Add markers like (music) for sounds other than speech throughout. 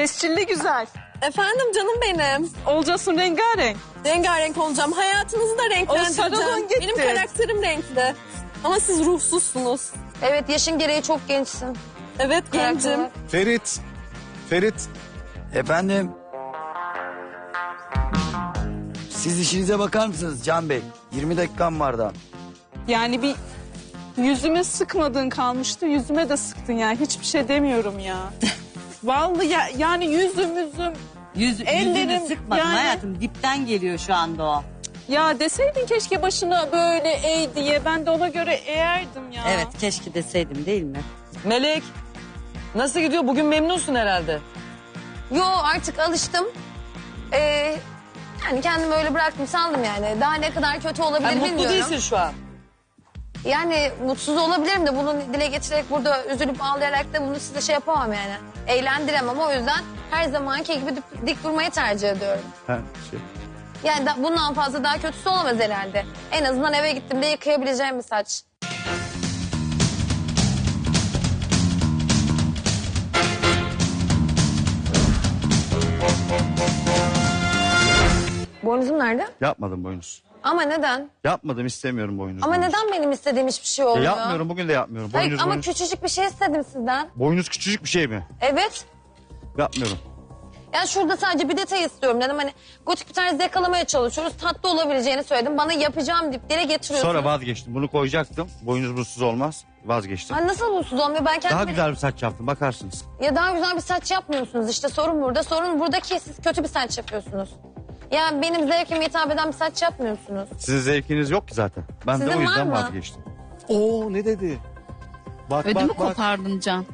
Tescilli güzel. Efendim canım benim. Olacaksın rengarenk. Rengarenk olacağım. Hayatınızı da renklendireceğim. gitti. Benim karakterim renkli. Ama siz ruhsuzsunuz. Evet yaşın gereği çok gençsin. Evet gencim. Karakter. Ferit. Ferit. Efendim? Siz işinize bakar mısınız Can Bey? 20 dakikam var daha. Yani bir yüzüme sıkmadığın kalmıştı. Yüzüme de sıktın ya. Hiçbir şey demiyorum ya. (laughs) Vallahi ya, yani yüzüm yüzüm. Yüz, Ellerim, yüzünü sıkmadım yani- hayatım. Dipten geliyor şu anda o. Ya deseydin keşke başına böyle eğ diye. Ben de ona göre eğerdim ya. Evet keşke deseydim değil mi? Melek nasıl gidiyor? Bugün memnunsun herhalde. Yo artık alıştım. Ee, yani kendimi öyle bıraktım saldım yani. Daha ne kadar kötü olabilir Yani mutlu bilmiyorum. değilsin şu an. Yani mutsuz olabilirim de bunu dile getirerek burada üzülüp ağlayarak da bunu size şey yapamam yani. Eğlendiremem o yüzden her zamanki gibi dik, dik durmayı tercih ediyorum. Ha, şey. Yani da, bundan fazla daha kötüsü olamaz herhalde. En azından eve gittiğimde yıkayabileceğim bir saç. Boynuzum nerede? Yapmadım boynuz. Ama neden? Yapmadım istemiyorum boynuz. Ama boynuz. neden benim istediğim hiçbir şey olmuyor? yapmıyorum bugün de yapmıyorum. Hayır Boynuz, ama boynuz. küçücük bir şey istedim sizden. Boynuz küçücük bir şey mi? Evet. Yapmıyorum. Yani şurada sadece bir detay istiyorum dedim. Hani gotik bir tarz yakalamaya çalışıyoruz. Tatlı olabileceğini söyledim. Bana yapacağım deyip dile. Sonra vazgeçtim. Bunu koyacaktım. Boynuz bunsuz olmaz. Vazgeçtim. Ay nasıl mutsuz olmuyor? Ben kendime... Daha güzel bir saç yaptım. Bakarsınız. Ya daha güzel bir saç yapmıyorsunuz işte sorun burada. Sorun buradaki siz kötü bir saç yapıyorsunuz. Yani benim zevkime hitap eden bir saç yapmıyorsunuz. Sizin zevkiniz yok ki zaten. Ben Sizin de o var yüzden mı? vazgeçtim. Oo ne dedi? Bak Ödümü bak bak. kopardın Can.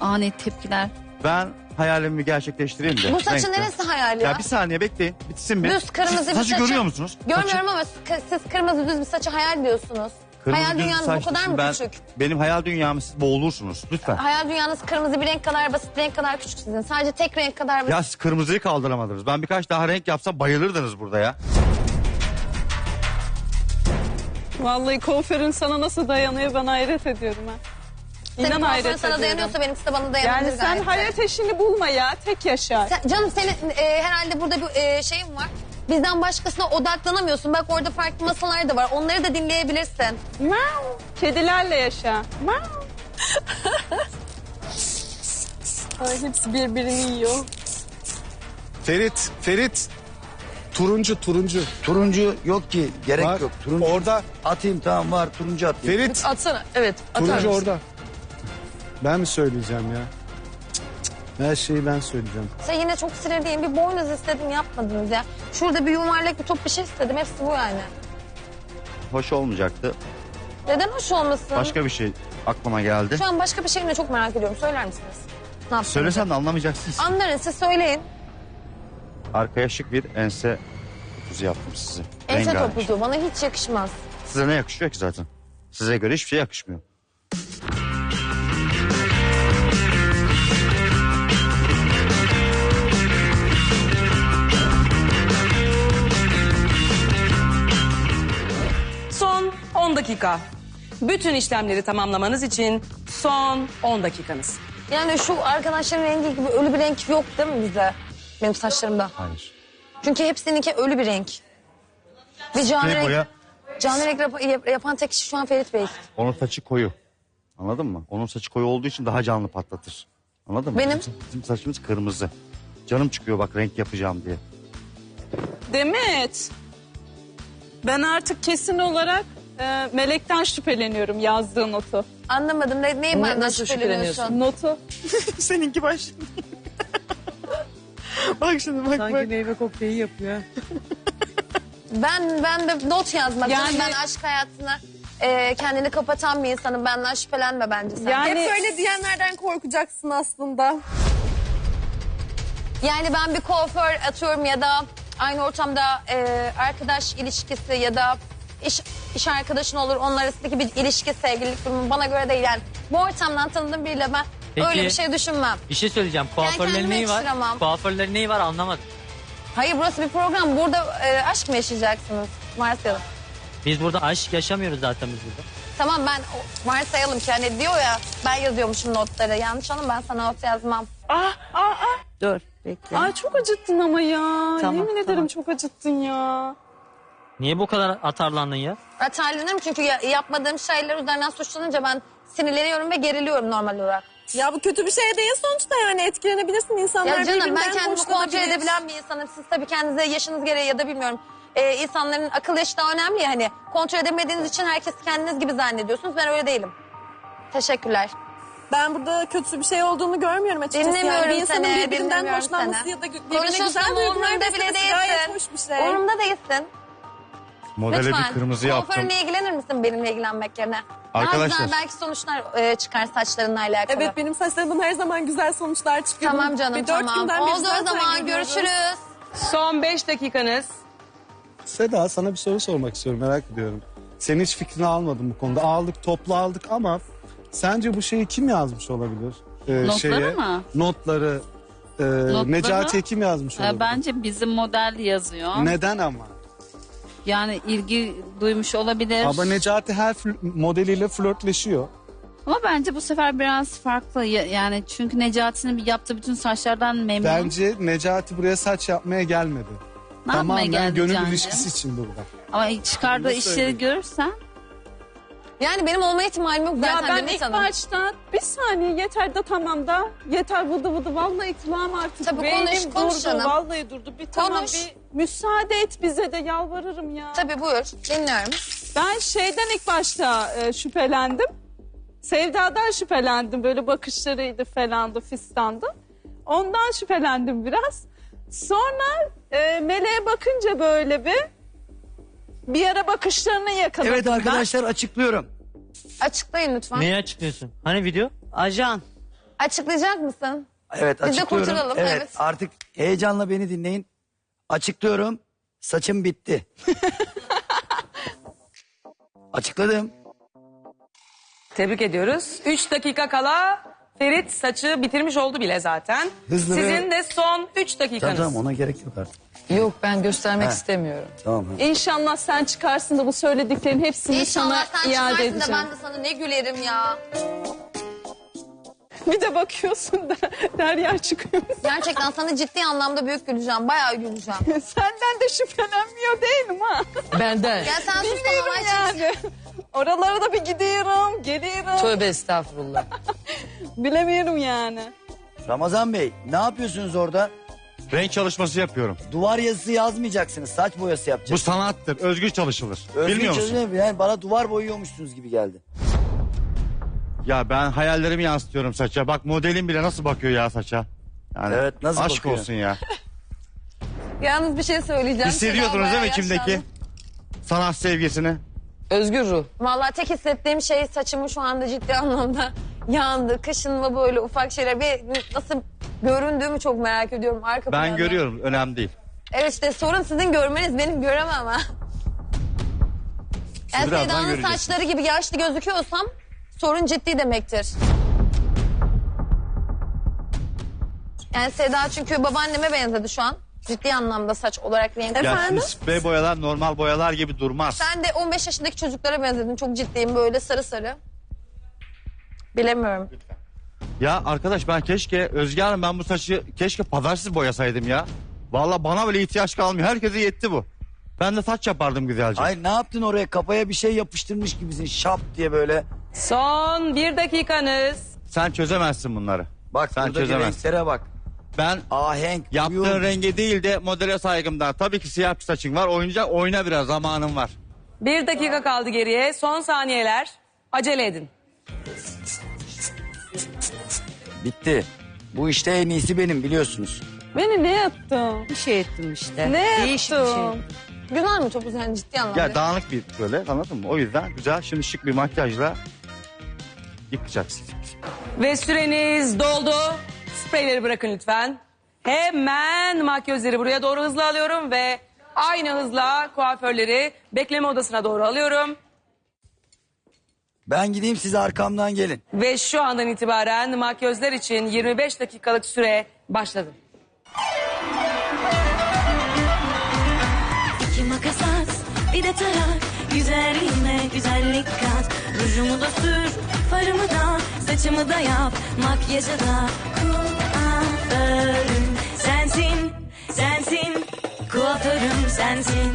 Ani tepkiler. Ben hayalimi gerçekleştireyim de. Bu saçın renkte. neresi hayal ya? Ya bir saniye bekleyin. Bitsin bir. Düz kırmızı Siz bir saçı saçı- görüyor musunuz? Görmüyorum Saçı- ama siz, siz kırmızı düz bir saçı hayal diyorsunuz. Kırmızı hayal dünyanız bu saç kadar mı ben, küçük? Benim hayal dünyamı siz boğulursunuz. Lütfen. Hayal dünyanız kırmızı bir renk kadar basit renk kadar küçük sizin. Sadece tek renk kadar basit. Ya siz kırmızıyı kaldıramadınız. Ben birkaç daha renk yapsam bayılırdınız burada ya. Vallahi kuaförün sana nasıl dayanıyor ben hayret ediyorum ha. Senin İnan kuaförün hayret sana ediyorum. dayanıyorsa benimkisi de bana dayanabilir Yani sen gayet hayat eşini bulma ya. Tek yaşar. Sen- canım senin e, herhalde burada bir e, şeyin var. Bizden başkasına odaklanamıyorsun. Bak orada farklı masalar da var. Onları da dinleyebilirsin. Miau. Kedilerle yaşa. Miau. Ay, hepsi birbirini yiyor. Ferit, Ferit. Turuncu turuncu. Turuncu yok ki. Gerek Bak yok. Turuncu. orada Atayım tamam var. Turuncu atayım. Ferit. Atsana. Evet atar Turuncu mısın? orada. Ben mi söyleyeceğim ya? Her şeyi ben söyleyeceğim. Sen yine çok sinirliyim. Bir boynuz istedim yapmadınız ya. Şurada bir yuvarlak bir top bir şey istedim. Hepsi bu yani. Hoş olmayacaktı. Neden hoş olmasın? Başka bir şey aklıma geldi. Şu an başka bir şey ne çok merak ediyorum. Söyler misiniz? Ne yaptınız? Söylesem de anlamayacaksınız. Anlarım siz söyleyin. Arkaya şık bir ense tuzu yaptım size. Ense Rengarenk. topuzu bana hiç yakışmaz. Size ne yakışıyor ki zaten? Size göre hiçbir şey yakışmıyor. 10 dakika. Bütün işlemleri tamamlamanız için son 10 dakikanız. Yani şu arkadaşların rengi gibi ölü bir renk yok değil mi bize? Benim saçlarımda. Hayır. Çünkü hepsininki ölü bir renk. Ve canlı Sprey renk, boya, canlı renk yap- yap- yapan tek kişi şu an Ferit Bey. onun saçı koyu. Anladın mı? Onun saçı koyu olduğu için daha canlı patlatır. Anladın mı? Benim? Bizim, bizim saçımız kırmızı. Canım çıkıyor bak renk yapacağım diye. Demet. Ben artık kesin olarak e, Melek'ten şüpheleniyorum yazdığı notu. Anlamadım. Ne, neyi Ne- benden nasıl şüpheleniyorsun? Notu. (laughs) Seninki baş. (laughs) bak şimdi bak Sanki meyve kokteyli yapıyor. Ben ben de not yazmak. Yani- Yani... Ben aşk hayatına e, kendini kapatan bir insanım. Benden şüphelenme bence sen. Yani Hep öyle diyenlerden korkacaksın aslında. Yani ben bir kuaför atıyorum ya da aynı ortamda e, arkadaş ilişkisi ya da iş, iş arkadaşın olur. Onun arasındaki bir ilişki, sevgililik durumu bana göre değil. Yani bu ortamdan tanıdığım biriyle ben Peki. öyle bir şey düşünmem. Bir şey söyleyeceğim. Kuaförlerin kendime neyi var? yakıştıramam. Kuaförlerin neyi var anlamadım. Hayır burası bir program. Burada e, aşk mı yaşayacaksınız? Varsayalım. Biz burada aşk yaşamıyoruz zaten biz burada. Tamam ben o- varsayalım ki hani diyor ya ben yazıyormuşum notları. Yanlış anlama ben sana not yazmam. ah ah ah Dur bekle. Ay çok acıttın ama ya. Tamam, Yemin ederim tamam. çok acıttın ya. Niye bu kadar atarlandın ya? Atarlanırım çünkü ya- yapmadığım şeyler üzerinden suçlanınca ben sinirleniyorum ve geriliyorum normal olarak. Ya bu kötü bir şey değil sonuçta yani etkilenebilirsin insanlar Ya canım ben birbirinden kendimi kontrol hoşlanabilir. edebilen bir insanım. Siz tabii kendinize yaşınız gereği ya da bilmiyorum. e, insanların akıl yaşı da önemli ya hani. Kontrol edemediğiniz için herkesi kendiniz gibi zannediyorsunuz. Ben öyle değilim. Teşekkürler. Ben burada kötü bir şey olduğunu görmüyorum açıkçası. Dinlemiyorum yani bir insanın seni, birbirinden dinlemiyorum hoşlanması seni. ya da birbirine Konuşuyorsun güzel duygular umurumda bile beslemesi gayet değilsin. hoş bir şey. Umurumda değilsin. Modele Lütfen. bir kırmızı yaptım. Kuaförüne ilgilenir misin benimle ilgilenmek yerine? Daha Arkadaşlar. güzel belki sonuçlar e, çıkar saçlarınla alakalı. Evet benim saçlarımdan her zaman güzel sonuçlar çıkıyor. Tamam canım Bir dört tamam. günden beri Oldu o zaten zaman görüşürüz. Son 5 dakikanız. Seda sana bir soru sormak istiyorum merak ediyorum. Senin hiç fikrini almadım bu konuda. Aldık toplu aldık ama sence bu şeyi kim yazmış olabilir? Ee, Notları mı? Notları. E, Notları? Necati'ye kim yazmış olabilir? Ee, bence bizim model yazıyor. Neden ama? Yani ilgi duymuş olabilir. Ama Necati her fl- modeliyle flörtleşiyor. Ama bence bu sefer biraz farklı. Ya- Yani çünkü Necati'nin yaptığı bütün saçlardan memnun. Bence Necati buraya saç yapmaya gelmedi. ne yapmaya Tamamen geldi gönül Can'cığım? ilişkisi için burada. Ama çıkardığı Bunu işleri söyleyeyim. görürsen Yani benim olma ihtimalim yok Ya zaten ben Demet ilk Hanım. başta bir saniye yeter de tamam da yeter vıdı vıdı vallahi kulağım artık Tabii beynim konuş, konuş durdu canım. vallahi durdu bir tamam Konuş. bir müsaade et bize de yalvarırım ya. Tabii buyur dinliyorum. Ben şeyden ilk başta e, şüphelendim. Sevda'dan şüphelendim. Böyle bakışlarıydı falandı fistandı. Ondan şüphelendim biraz. Sonra e, Meleğe bakınca böyle bir bir ara bakışlarını yakaladım Evet ben. arkadaşlar açıklıyorum. Açıklayın lütfen. Neyi açıklıyorsun? Hani video? ajan. Açıklayacak mısın? Evet Biz de açıklıyorum. kurtulalım, evet, evet. artık heyecanla beni dinleyin. Açıklıyorum. Saçım bitti. (laughs) Açıkladım. Tebrik ediyoruz. 3 dakika kala Ferit saçı bitirmiş oldu bile zaten. Hızlı Sizin ve- de son 3 Tamam dakikanız. tamam ona gerek yok artık. Yok ben göstermek Ha. istemiyorum. Tamam. ha. İnşallah sen çıkarsın da bu söylediklerin hepsini İnşallah sana sen iade çıkarsın da edeceğim. ben de sana ne gülerim ya. Bir de bakıyorsun da (laughs) Derya çıkıyor. Gerçekten sana ciddi anlamda büyük güleceğim. Bayağı güleceğim. (laughs) Senden de şüphelenmiyor değilim ha. Benden. Ya sen sus da Bilmiyorum halay çek. yani. Oralara da bir gidiyorum, geliyorum. Tövbe estağfurullah. (laughs) Bilemiyorum yani. Ramazan Bey ne yapıyorsunuz orada? Renk çalışması yapıyorum. Duvar yazısı yazmayacaksınız. Saç boyası Bu yapacaksınız. sanattır. Özgür çalışılır. Özgür Bilmiyor musun? çözüm- Yani bana duvar boyuyormuşsunuz gibi geldi. Ya ben hayallerimi yansıtıyorum saça. Bak modelin bile nasıl bakıyor ya saça. Yani Evet, nasıl aşk bakıyor? olsun ya. (laughs) Yalnız bir şey söyleyeceğim. Hissediyorsunuz değil mi içimdeki sanat sevgisini? Özgür ruh. Vallahi tek hissettiğim şey saçımı şu anda ciddi anlamda yandı. Kaşınma böyle ufak şeyler. Bir nasıl göründüğümü çok merak ediyorum. Arka Ben planda. görüyorum. Önemli değil. Evet işte sorun sizin görmeniz benim göremem ha. Yani birazdan Seda'nın göreceksiniz. saçları gibi yaşlı gözüküyorsam sorun ciddi demektir. Yani Seda çünkü babaanneme benzedi şu an. Ciddi anlamda saç olarak renk. Ya şimdi sprey boyalar normal boyalar gibi durmaz. Sen de 15 yaşındaki çocuklara benzedin. Çok ciddiyim böyle sarı sarı. Bilemiyorum. Ya arkadaş ben keşke Özge Hanım ben bu saçı keşke pazartesi boyasaydım ya. Vallahi bana bile ihtiyaç kalmıyor. Herkese yetti bu. Ben de saç yapardım güzelce. Ay ne yaptın oraya kafaya bir şey yapıştırmış gibisin şap diye böyle. Son 1 dakikanız. Sen çözemezsin bunları. Bak Sen buradaki çözemezsin. renklere bak. Ben Ahenk, yaptığın uyum. renge değil de modele saygımdan. Tabii ki siyah bir saçın var. Oyuncak oyna biraz zamanın var. 1 dakika kaldı geriye. Son saniyeler. Acele edin. Bitti. Bu işte en iyisi benim biliyorsunuz. Beni ne yaptın? Bir şey ettim işte. Ne Değişik bir şey. yaptın? Güzel mi çok güzel ciddi anlamda? Ya dağınık bir böyle anladın mı? O yüzden güzel şimdi şık bir makyajla yıkacaksın. Ve süreniz doldu. Spreyleri bırakın lütfen. Hemen makyözleri buraya doğru hızlı alıyorum ve aynı hızla kuaförleri bekleme odasına doğru alıyorum. Ben gideyim siz arkamdan gelin. Ve şu andan itibaren makyözler için 25 dakikalık süre başladı. İki makas at, bir de tarak. Güzelliğime güzellik kat. Rujumu da sür, farımı da, saçımı da yap. Makyajı da kuaförüm sensin, sensin. Kuaförüm sensin.